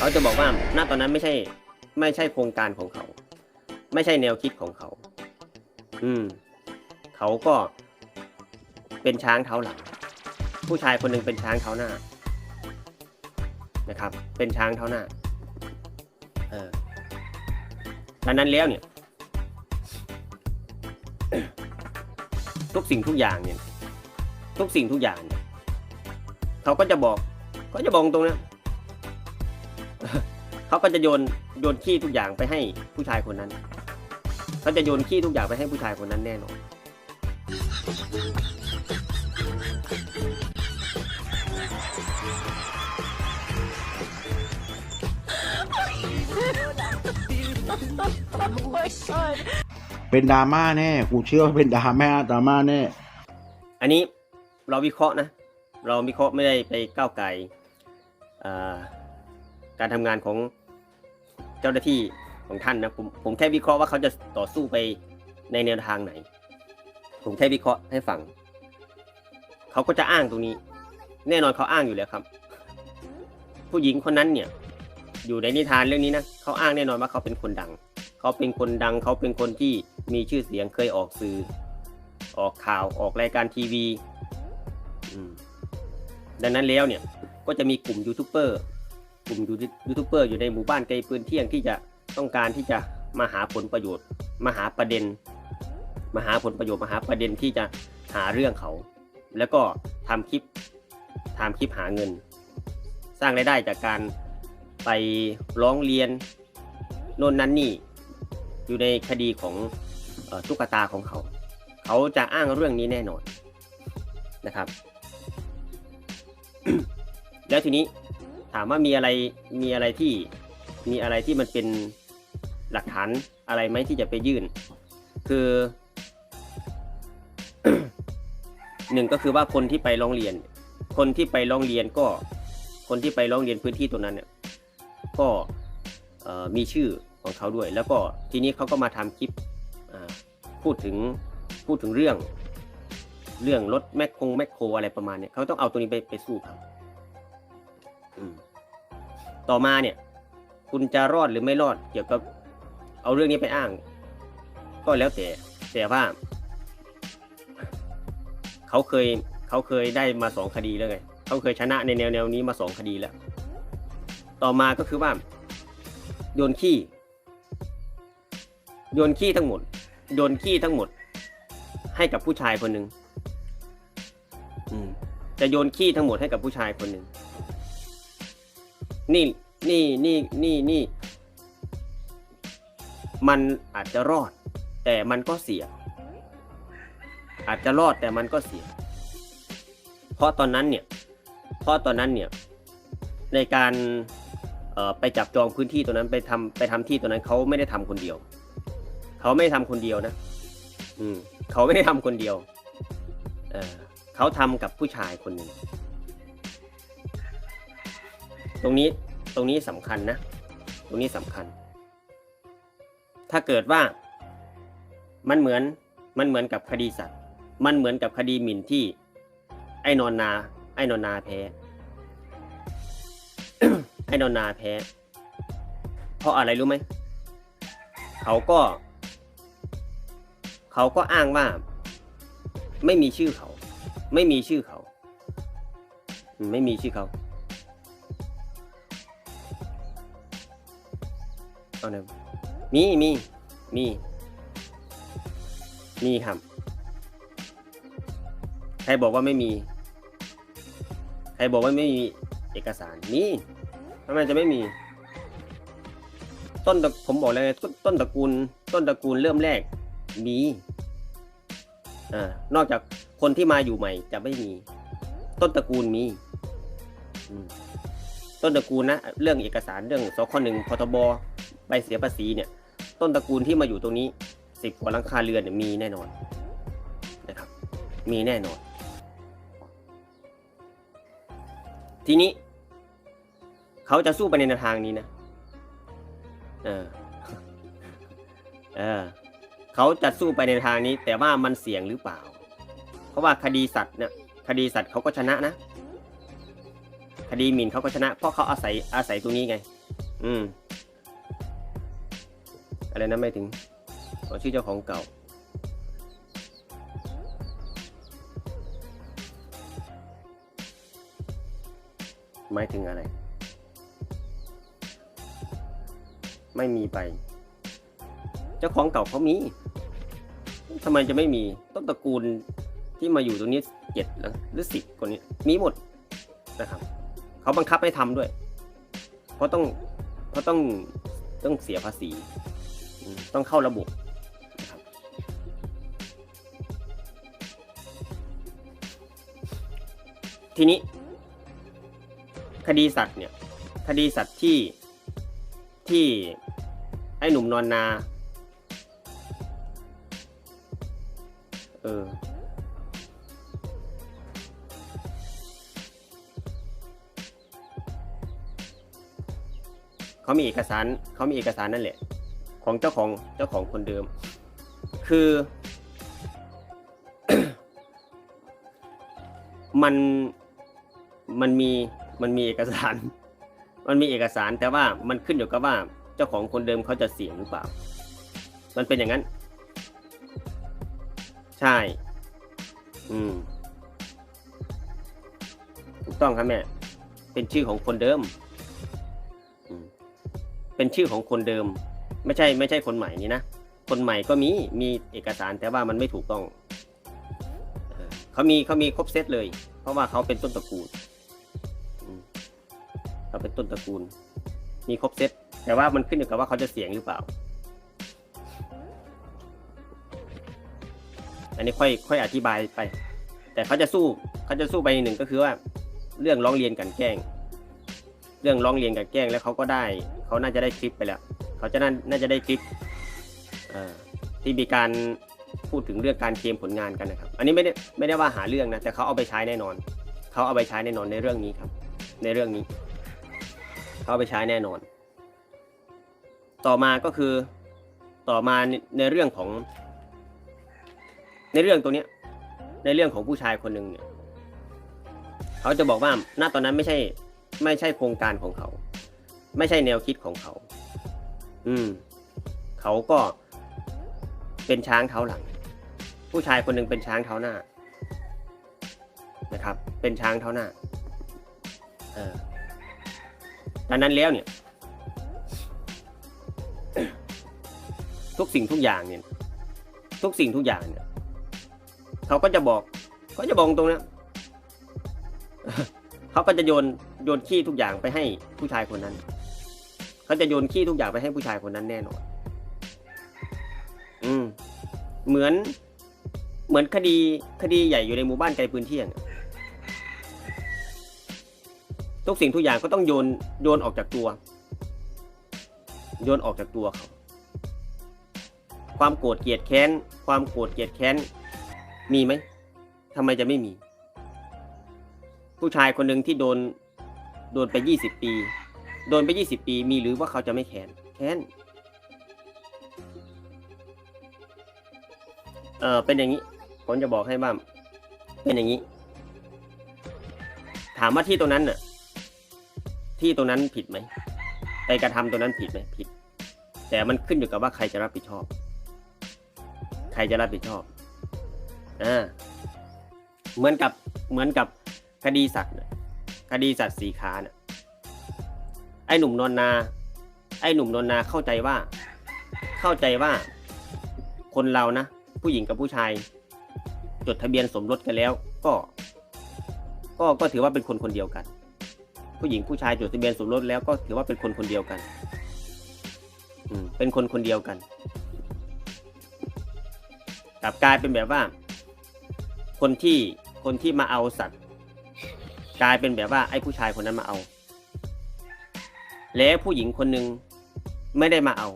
เขาจะบอกว่าณตอนนั้นไม่ใช่ ไม่ใช่โครงการของเขา ไม่ใช่แนวคิดของเขา อืม เขาก็เป็นช้างเท้าหลัง ผู้ชายคนหนึ่งเป็นช้างเท้าหน้า นะครับ เป็นช้างเท้าหน้า เออดังนั้นแล้วเนี่ย ทุกสิ่งทุกอย่างเนี่ย ทุกสิ่งทุกอย่างเนี่ยเขาก็จะบอก ก็จะบอกตรงนะ เขาก็จะโยนโยนขี้ทุกอย่างไปให้ผู้ชายคนนั้นเขาจะโยนขี้ทุกอย่างไปให้ผู้ชายคนนั้นแน่นอนเป็นดราม่าแน่กูเชื่อว่าเป็นดราม่าดราม่าแน่ อันนี้เราวิเคราะห์นะ เราวิเคราะห์ไม่ได้ไปก้าวไก่การทำงานของ เจ้าหน้าที่ของท่านนะผมผมแค่วิเคราะห์ว่าเขาจะต่อสู้ไปในแนวทางไหน ผมแค่วิเคราะห์ให้ฟังเขาก็จะอ้างตรงนี้ แน่นอนเขาอ้างอยู่แล้วครับ ผู้หญิงคนนั้นเนี่ย อยู่ในนิทานเรื่องนี้นะเขาอ้างแน่นอนว่าเขาเป็นคนดัง เขาเป็นคนดังเขาเป็นคนที่มีชื่อเสียงเคยออกสื่อ ออกข่าวออกรายการทีวีดังนั้นแล้วเนี่ยก็จะมีกลุ่มยูทูบเบอร์ กลุ่มยูทูบเบอร์อยู่ในหมู่บ้านไกลปืนเที่ยงที่จะต้องการที่จะมาหาผลประโยชน์ มาหาประเด็น มาหาผลประโยชน์มาหาประเด็นที่จะหาเรื่องเขา แล้วก็ทำคลิปทำคลิปหาเงิน สร้างรายได้จากการไปร้องเรียนโน่นนั้นนี่อยู่ในคดีของออตุ๊กตาของเขา เขาจะอ้างเรื่องนี้แน่นอนนะครับ แล้วทีนี้ ถามว่ามีอะไรมีอะไรที่มีอะไรที่มันเป็นหลักฐานอะไรไหมที่จะไปยื่น คือหนึ่งก็คือว่าคนที่ไปร้องเรียน คนที่ไปร้องเรียนก็ คนที่ไปร้องเรียนพื้นที่ตรงนั้นเนี่ยก็มีชื่อของเขาด้วย แล้วก็ทีนี้เขาก็มาทำคลิปพูดถึงพูดถึงเรื่อง เรื่องรถแมคคงแมคโครอะไรประมาณเนี้ยเขาต้องเอาตัวนี้ไปไปสู้ครับ อืม ต่อมาเนี่ย คุณจะรอดหรือไม่รอด เกี่ยวกับ เอาเรื่องนี้ไปอ้าง ก็แล้วแต่แต่ว่า เขาเคยเขาเคยได้มาสองคดีแล้วไงเขาเคยชนะในแนวแนวนี้มาสองคดีแล้ว ต่อมาก็คือว่าโยนขี้โยนขี้ทั้งหมดโยนขี้ทั้งหมด ให้กับผู้ชายคนหนึ่งจะโยนขี้ทั้งหมดให้กับผู้ชายคนหนึ่ง นี่นี่นี่นี่นี่ มันอาจจะรอด แต่มันก็เสียอาจจะรอดแต่มันก็เสียเพราะตอนนั้นเนี่ยเพราะตอนนั้นเนี่ยในการเไปจับจองพื้นที่ตัวนั้นไปทำไปทำที่ตัวนั้นเขาไม่ได้ทำคนเดียว เขาไม่ได้ทำคนเดียวนะ อืมเขาไม่ได้ทำคนเดียว เออเขาทำกับผู้ชายคนหนึ่ง ตรงนี้ตรงนี้สำคัญนะ ตรงนี้สำคัญ ถ้าเกิดว่ามันเหมือนมันเหมือนกับคดีสัตว์ มันเหมือนกับคดีหมิ่นที่ ไอ้นอนนา ไอ้นอนนาแพ้ ไอ้นอนนาแพ้ เพราะอะไรรู้ไหม เขาก็ เขาก็อ้างว่า ไม่มีชื่อเขา ไม่มีชื่อเขา ไม่มีชื่อเขา เอาหน่อยมีมีมีมีครับ ใครบอกว่าไม่มี ใครบอกว่าไม่มีเอกสารมีทำไมจะไม่มี ต้นตระผมบอกเลยต้นต้นตระกูล ต้นตระกูลเริ่มแรกมีอ่านอกจากคนที่มาอยู่ใหม่ จะไม่มี ต้นตระกูลมีต้นตระกูลนะเรื่องเอกสารเรื่องสคหนึ่งพทบ ใบเสียภาษีเนี่ย ต้นตระกูลที่มาอยู่ตรงนี้สิบกว่าหลังคาเรือนเนี่ยมีแน่นอนนะครับ มีแน่นอน ทีนี้ เขาจะสู้ไปในทางนี้นะ เออ เออ เขาจะสู้ไปในทางนี้ แต่ว่ามันเสี่ยงหรือเปล่า เพราะว่าคดีสัตว์เนี่ยคดีสัตว์เขาก็ชนะนะ คดีหมิ่นเขาก็ชนะ เพราะเขาอาศัยอาศัยตรงนี้ไง อืม อะไรนะไม่ถึงขอชื่อเจ้าของเก่าหมายถึงอะไร ไม่มีไป เจ้าของเก่าเขามีทำไมจะไม่มีต้นตระกูลที่มาอยู่ตรงนี้เจ็ดหรือสิบคนนี้มีหมดนะครับเขาบังคับให้ทำด้วย เพราะต้องเพราะต้องต้องเสียภาษี ต้องเข้าระบบทีนี้ คดีสัตว์เนี่ย คดีสัตว์ที่ที่ไอ้หนุ่มนอนนา เออ เขามีเอกสาร เขามีเอกสารนั่นแหละ ของเจ้าของเจ้าของคนเดิม คือ มันมันมีมันมีเอกสาร มันมีเอกสารแต่ว่ามันขึ้นอยู่กับว่าเจ้าของคนเดิมเขาจะเสียหรือเปล่า มันเป็นอย่างนั้น ใช่ อืมถูกต้องครับแม่เป็นชื่อของคนเดิมเป็นชื่อของคนเดิม ไม่ใช่ไม่ใช่คนใหม่นี่นะคนใหม่ก็มีมีเอกสารแต่ว่ามันไม่ถูกต้องเขามีเขามีครบเซตเลย เพราะว่าเขาเป็นต้นตระกูลเขาเป็นต้นตระกูล มีครบเซตแต่ว่ามันขึ้นอยู่กับว่าเขาจะเสียงหรือเปล่า อันนี้ค่อยค่อยอธิบายไป แต่เขาจะสู้เขาจะสู้ไปหนึ่งก็คือว่า เรื่องร้องเรียนกันแกล้ง เรื่องร้องเรียนกันแกล้งแล้วเขาก็ได้ เขาน่าจะได้คลิปไปแล้ว เขาจะน่าน่าจะได้คลิปที่มีการพูดถึงเรื่องการเคลมผลงานกันนะครับ อันนี้ไม่ได้ไม่ได้ว่าหาเรื่องนะ แต่เขาเอาไปใช้แน่นอน เขาเอาไปใช้แน่นอนในเรื่องนี้ครับ ในเรื่องนี้ เขาเอาไปใช้แน่นอน ต่อมาก็คือต่อมาในในเรื่องของ ในเรื่องตัวเนี้ย ในเรื่องของผู้ชายคนหนึ่งเนี่ย เขาจะบอกว่าณตอนนั้นไม่ใช่ ไม่ใช่โครงการของเขา ไม่ใช่แนวคิดของเขา อืม เขาก็เป็นช้างเท้าหลัง ผู้ชายคนหนึ่งเป็นช้างเท้าหน้า นะครับ เป็นช้างเท้าหน้า เออดังนั้นแล้วเนี่ย ทุกสิ่งทุกอย่างเนี่ย ทุกสิ่งทุกอย่างเนี่ย เขาก็จะบอกเขาจะบอกตรงนะเขาก็จะโยนโยนขี้ทุกอย่างไปให้ผู้ชายคนนั้น เขาจะโยนขี้ทุกอย่างไปให้ผู้ชายคนนั้นแน่นอน อืม เหมือน เหมือนคดีคดีใหญ่อยู่ในหมู่บ้านไกลปืนเที่ยงอะทุกสิ่งทุกอย่างก็ต้องโยนโยนออกจากตัว โยนออกจากตัวเขาความโกรธเกลียดแค้น ความโกรธเกลียดแค้น มีไหมทำไมจะไม่มี ผู้ชายคนหนึ่งที่โดน โดนไปยี่สิบปี โดนไปยี่สิบปีมีหรือว่าเขาจะไม่แค้นแค้นเออเป็นอย่างนี้ ผมจะบอกให้บ้างเป็นอย่างนี้ ถามว่าที่ตรงนั้นน่ะ ที่ตรงนั้นผิดไหมไปกระทำตรงนั้นผิดไหมผิด แต่มันขึ้นอยู่กับว่าใครจะรับผิดชอบ ใครจะรับผิดชอบอ่าเหมือนกับเหมือนกับคดีสัตว์คดีสัตว์สีขาน่ะ ไอ้หนุ่มนอนนา ไอ้หนุ่มนอนนาเข้าใจว่า เข้าใจว่า คนเรานะผู้หญิงกับผู้ชาย จดทะเบียนสมรสกันแล้ว ก็ ก็ก็ถือว่าเป็นคนคนเดียวกัน ผู้หญิงผู้ชายจดทะเบียนสมรสแล้วก็ถือว่าเป็นคนคนเดียวกันอืมเป็นคนคนเดียวกันกลับกลายเป็นแบบว่า คนที่คนที่มาเอาสัตว์ กลายเป็นแบบว่าไอ้ผู้ชายคนนั้นมาเอา แล้วผู้หญิงคนหนึ่งไม่ได้มาเอา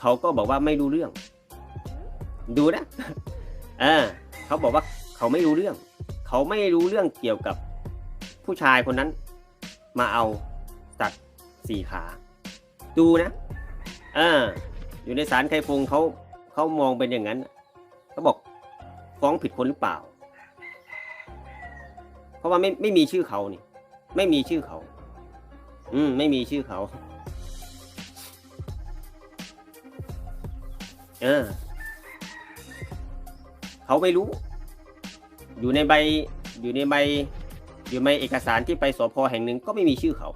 เขาก็บอกว่าไม่รู้เรื่อง ดูนะเออเขาบอกว่าเขาไม่รู้เรื่อง เขาไม่รู้เรื่องเกี่ยวกับผู้ชายคนนั้น มาเอาสัตว์สี่ขา ดูนะเอออยู่ในศาลไคฟงเขาเขามองเป็นอย่างนั้นเขาบอกฟ้องผิดคนหรือเปล่า เพราะว่าไม่ไม่มีชื่อเขานี่ ไม่มีชื่อเขา อืม ไม่มีชื่อเขา เออ เขาไม่รู้ อยู่ในใบ อยู่ในใบ อยู่ในเอกสารที่ไปสพแห่งหนึ่งก็ไม่มีชื่อเขา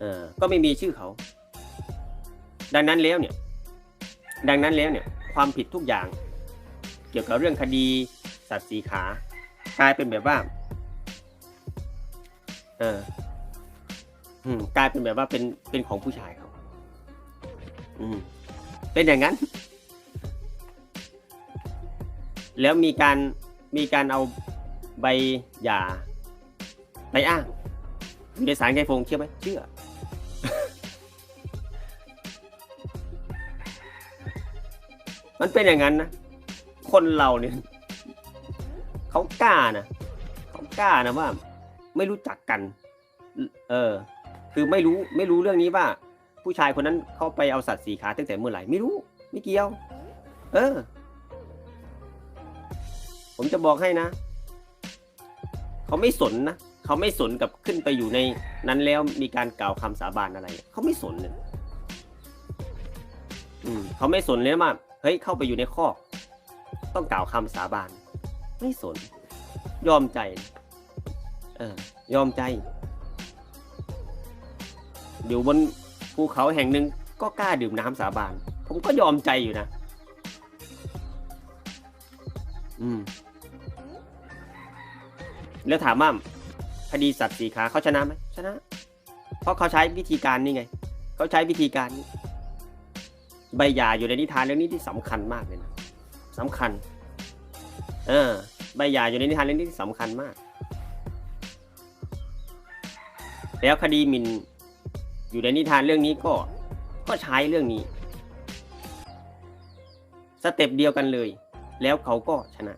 เออ ก็ไม่มีชื่อเขา ดังนั้นแล้วเนี่ย ดังนั้นแล้วเนี่ย ความผิดทุกอย่าง เกี่ยวกับเรื่องคดีสัตว์สีขา กลายเป็นแบบว่า เออ อืมกลายเป็นแบบว่าเป็นเป็นของผู้ชายเขาอืมเป็นอย่างนั้น แล้วมีการมีการเอาใบหย่าไปอ้างอยู่ในสารไกฟงเชื่อไหมเชื่อ มันเป็นอย่างนั้นนะ คนเราเนี่ยเขากล้านะเขากล้านะว่า ไม่รู้จักกัน เออ คือไม่รู้ไม่รู้เรื่องนี้ว่า ผู้ชายคนนั้นเขาไปเอาสัตว์สีขาตั้งแต่เมื่อไหร่ไม่รู้ ไม่เกี่ยว เออ ผมจะบอกให้นะเขาไม่สนนะเขาไม่สนกับขึ้นไปอยู่ในนั้นแล้วมีการกล่าวคำสาบานอะไรเขาไม่สนเลยอืมเขาไม่สนเลยว่าเฮ้ยเข้าไปอยู่ในคอกต้องกล่าวคำสาบาน ไม่สน ยอมใจ เออ ยอมใจ อยู่บนภูเขาแห่งหนึ่งก็กล้าดื่มน้ำสาบาน ผมก็ยอมใจอยู่นะ อืม แล้วถามว่าคดีสัตว์สีขาเขาชนะไหมชนะ เพราะเขาใช้วิธีการนี่ไง เขาใช้วิธีการนี้ใบหย่าอยู่ในนิทานเรื่องนี้ที่สำคัญมากเลยนะสำคัญ เออ ใบหย่าอยู่ในนิทานเรื่องนี้ที่สำคัญมาก แล้วคดีหมิน อยู่ในนิทานเรื่องนี้ก็ก็ใช้เรื่องนี้สเต็ปเดียวกันเลย แล้วเขาก็ชนะ